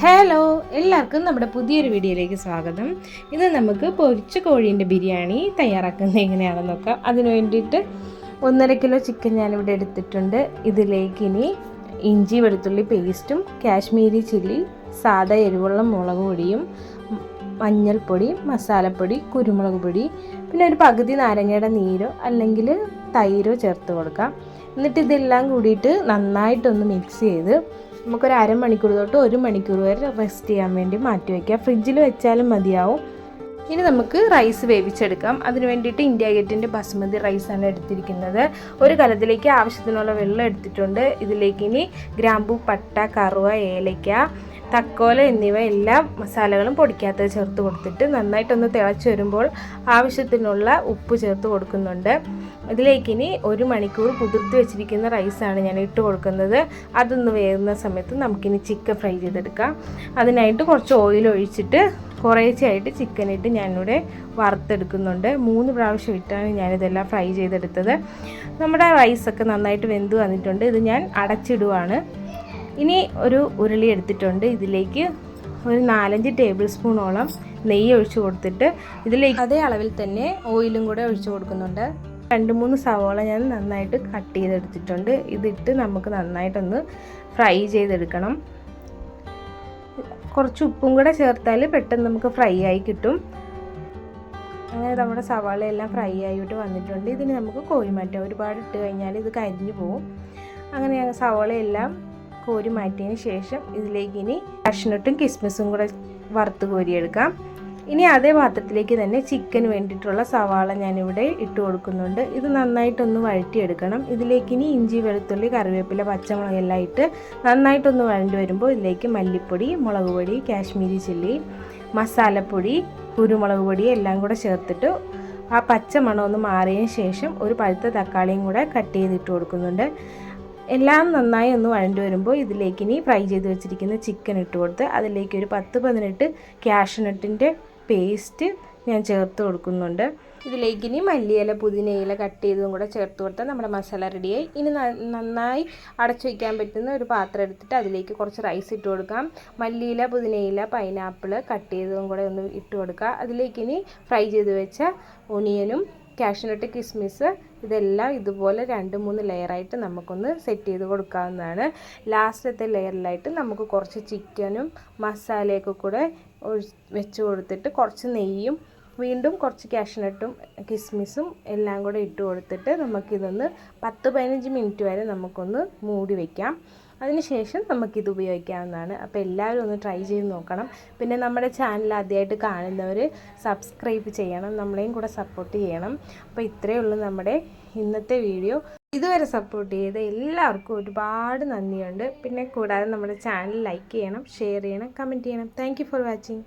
Hello എല്ലാവർക്കും നമ്മുടെ പുതിയൊരു വീഡിയോയിലേക്ക് സ്വാഗതം. ഇന്ന് നമുക്ക് പൊരിച്ച കോഴീന്റെ ബിരിയാണി തയ്യാറാക്കുന്നത് എങ്ങനെയാണെന്ന് നോക്കാം. അതിന് വേണ്ടിയിട്ട് ഒന്നര കിലോ ചിക്കൻ ഞാനിവിടെ എടുത്തിട്ടുണ്ട്. ഇതിലേക്ക് ഇനി ഇഞ്ചി വെളുത്തുള്ളി പേസ്റ്റും കാശ്മീരി ചില്ലി സാദാ എരിവുള്ള മുളക് പൊടിയും മഞ്ഞൾപ്പൊടി മസാലപ്പൊടി കുരുമുളക് പൊടി പിന്നെ ഒരു പകുതി നാരങ്ങയുടെ നീരോ അല്ലെങ്കിൽ തൈരോ ചേർത്ത് കൊടുക്കാം. എന്നിട്ട് ഇതെല്ലാം കൂടിയിട്ട് നന്നായിട്ടൊന്ന് മിക്സ് ചെയ്ത് നമുക്കൊരു അരമണിക്കൂർ തൊട്ട് ഒരു മണിക്കൂർ വരെ റെസ്റ്റ് ചെയ്യാൻ വേണ്ടി മാറ്റി വയ്ക്കുക ഫ്രിഡ്ജിൽ വെച്ചാലും മതിയാവും. ഇനി നമുക്ക് റൈസ് വേവിച്ചെടുക്കാം. അതിന് വേണ്ടിയിട്ട് ഇന്ത്യ ഗേറ്റിന്റെ ബസുമതി റൈസാണ് എടുത്തിരിക്കുന്നത്. ഒരു കലത്തിലേക്ക് ആവശ്യത്തിനുള്ള വെള്ളം എടുത്തിട്ടുണ്ട്. ഇതിലേക്ക് ഇനി ഗ്രാമ്പൂ പട്ട കറുവ ഏലയ്ക്ക തക്കോല എന്നിവ എല്ലാ മസാലകളും പൊടിക്കാത്തത് ചേർത്ത് കൊടുത്തിട്ട് നന്നായിട്ടൊന്ന് തിളച്ച് വരുമ്പോൾ ആവശ്യത്തിനുള്ള ഉപ്പ് ചേർത്ത് കൊടുക്കുന്നുണ്ട്. ഇതിലേക്ക് ഇനി ഒരു മണിക്കൂർ കുതിർത്ത് വെച്ചിരിക്കുന്ന റൈസാണ് ഞാൻ ഇട്ട് കൊടുക്കുന്നത്. അതൊന്ന് വേകുന്ന സമയത്ത് നമുക്കിനി ചിക്കൻ ഫ്രൈ ചെയ്തെടുക്കാം. അതിനായിട്ട് കുറച്ച് ഓയിൽ ഒഴിച്ചിട്ട് കുറേശ്ശെയായിട്ട് ചിക്കൻ ഇട്ട് ഞാനിവിടെ വറുത്തെടുക്കുന്നുണ്ട്. മൂന്ന് പ്രാവശ്യം ഇട്ടാണ് ഞാനിതെല്ലാം ഫ്രൈ ചെയ്തെടുത്തത്. നമ്മുടെ റൈസൊക്കെ നന്നായിട്ട് വെന്ത് വന്നിട്ടുണ്ട്. ഇത് ഞാൻ അടച്ചിടുവാണ്. ഇനി ഒരു ഉരുളി എടുത്തിട്ടുണ്ട്. ഇതിലേക്ക് ഒരു നാലഞ്ച് ടേബിൾ സ്പൂണോളം നെയ്യ് ഒഴിച്ചു കൊടുത്തിട്ട് ഇതിലേക്ക് അതേ അളവിൽ തന്നെ ഓയിലും കൂടെ ഒഴിച്ചു കൊടുക്കുന്നുണ്ട്. രണ്ട് മൂന്ന് സവോള ഞാൻ നന്നായിട്ട് കട്ട് ചെയ്തെടുത്തിട്ടുണ്ട്. ഇതിട്ട് നമുക്ക് നന്നായിട്ടൊന്ന് ഫ്രൈ ചെയ്തെടുക്കണം. കുറച്ച് ഉപ്പും കൂടെ ചേർത്താൽ പെട്ടെന്ന് നമുക്ക് ഫ്രൈ ആയി കിട്ടും. അങ്ങനെ നമ്മുടെ സവാളയെല്ലാം ഫ്രൈ ആയിട്ട് വന്നിട്ടുണ്ട്. ഇതിന് നമുക്ക് കോരി മാറ്റാം ഒരുപാട് ഇട്ട് കഴിഞ്ഞാൽ ഇത് കരിഞ്ഞു പോകും അങ്ങനെ സവാളയെല്ലാം കോരി മാറ്റിയതിന് ശേഷം ഇതിലേക്ക് ഇനി കഷ്ണട്ടും കിസ്മിസും കൂടെ വറുത്ത് കോരിയെടുക്കാം. ഇനി അതേ പാത്രത്തിലേക്ക് തന്നെ ചിക്കൻ വേണ്ടിയിട്ടുള്ള സവാള ഞാനിവിടെ ഇട്ട് കൊടുക്കുന്നുണ്ട്. ഇത് നന്നായിട്ടൊന്ന് വഴറ്റിയെടുക്കണം. ഇതിലേക്ക് ഇനി ഇഞ്ചി വെളുത്തുള്ളി കറിവേപ്പില പച്ചമുളക് എല്ലാം ഇട്ട് നന്നായിട്ടൊന്ന് വഴണ്ടി വരുമ്പോൾ ഇതിലേക്ക് മല്ലിപ്പൊടി മുളക് പൊടി കാശ്മീരി ചില്ലി മസാലപ്പൊടി കുരുമുളക് പൊടി എല്ലാം കൂടെ ചേർത്തിട്ട് ആ പച്ചമണം ഒന്ന് മാറിയതിന് ശേഷം ഒരു പഴുത്ത തക്കാളിയും കൂടെ കട്ട് ചെയ്തിട്ട് കൊടുക്കുന്നുണ്ട്. എല്ലാം നന്നായി ഒന്ന് വഴണ്ടി വരുമ്പോൾ ഇതിലേക്ക് ഇനി ഫ്രൈ ചെയ്ത് വെച്ചിരിക്കുന്ന ചിക്കൻ ഇട്ട് കൊടുത്ത് അതിലേക്ക് ഒരു പത്ത് പതിനെട്ട് ക്യാഷ്നട്ടിന്റെ പേസ്റ്റ് ഞാൻ ചേർത്ത് കൊടുക്കുന്നുണ്ട്. ഇതിലേക്ക് ഇനി മല്ലിയില പുതിനയില കട്ട് ചെയ്തതും കൂടെ ചേർത്ത് കൊടുത്താൽ നമ്മുടെ മസാല റെഡിയായി ഇനി നന്നായി അടച്ചു വയ്ക്കാൻ പറ്റുന്ന ഒരു പാത്രം എടുത്തിട്ട് അതിലേക്ക് കുറച്ച് റൈസ് ഇട്ട് കൊടുക്കാം. മല്ലിയില പുതിനയില പൈനാപ്പിൾ കട്ട് ചെയ്തതും കൂടെ ഒന്ന് ഇട്ട് കൊടുക്കുക. അതിലേക്ക് ഇനി ഫ്രൈ ചെയ്ത് വെച്ച ഒണിയനും കാഷ്നട്ട് കിസ്മിസ് ഇതെല്ലാം ഇതുപോലെ രണ്ട് മൂന്ന് ലെയറായിട്ട് നമുക്കൊന്ന് സെറ്റ് ചെയ്ത് കൊടുക്കാവുന്നതാണ്. ലാസ്റ്റത്തെ ലെയറിലായിട്ട് നമുക്ക് കുറച്ച് ചിക്കനും മസാലയൊക്കെ കൂടെ വെച്ച് കൊടുത്തിട്ട് കുറച്ച് നെയ്യും വീണ്ടും കുറച്ച് കാഷ്നട്ടും കിസ്മിസും എല്ലാം കൂടെ ഇട്ട് കൊടുത്തിട്ട് നമുക്കിതൊന്ന് പത്ത് പതിനഞ്ച് മിനിറ്റ് വരെ നമുക്കൊന്ന് മൂടി വയ്ക്കാം അതിനുശേഷം നമുക്കിത് ഉപയോഗിക്കാവുന്നതാണ്. അപ്പോൾ എല്ലാവരും ഒന്ന് ട്രൈ ചെയ്ത് നോക്കണം. പിന്നെ നമ്മുടെ ചാനൽ ആദ്യമായിട്ട് കാണുന്നവർ സബ്സ്ക്രൈബ് ചെയ്യണം. നമ്മളെയും കൂടെ സപ്പോർട്ട് ചെയ്യണം. അപ്പോൾ ഇത്രയേ ഉള്ളൂ നമ്മുടെ ഇന്നത്തെ വീഡിയോ ഇതുവരെ സപ്പോർട്ട് ചെയ്ത എല്ലാവർക്കും ഒരുപാട് നന്ദിയുണ്ട്. പിന്നെ കൂടാതെ നമ്മുടെ ചാനൽ ലൈക്ക് ചെയ്യണം ഷെയർ ചെയ്യണം കമന്റ് ചെയ്യണം. Thank for watching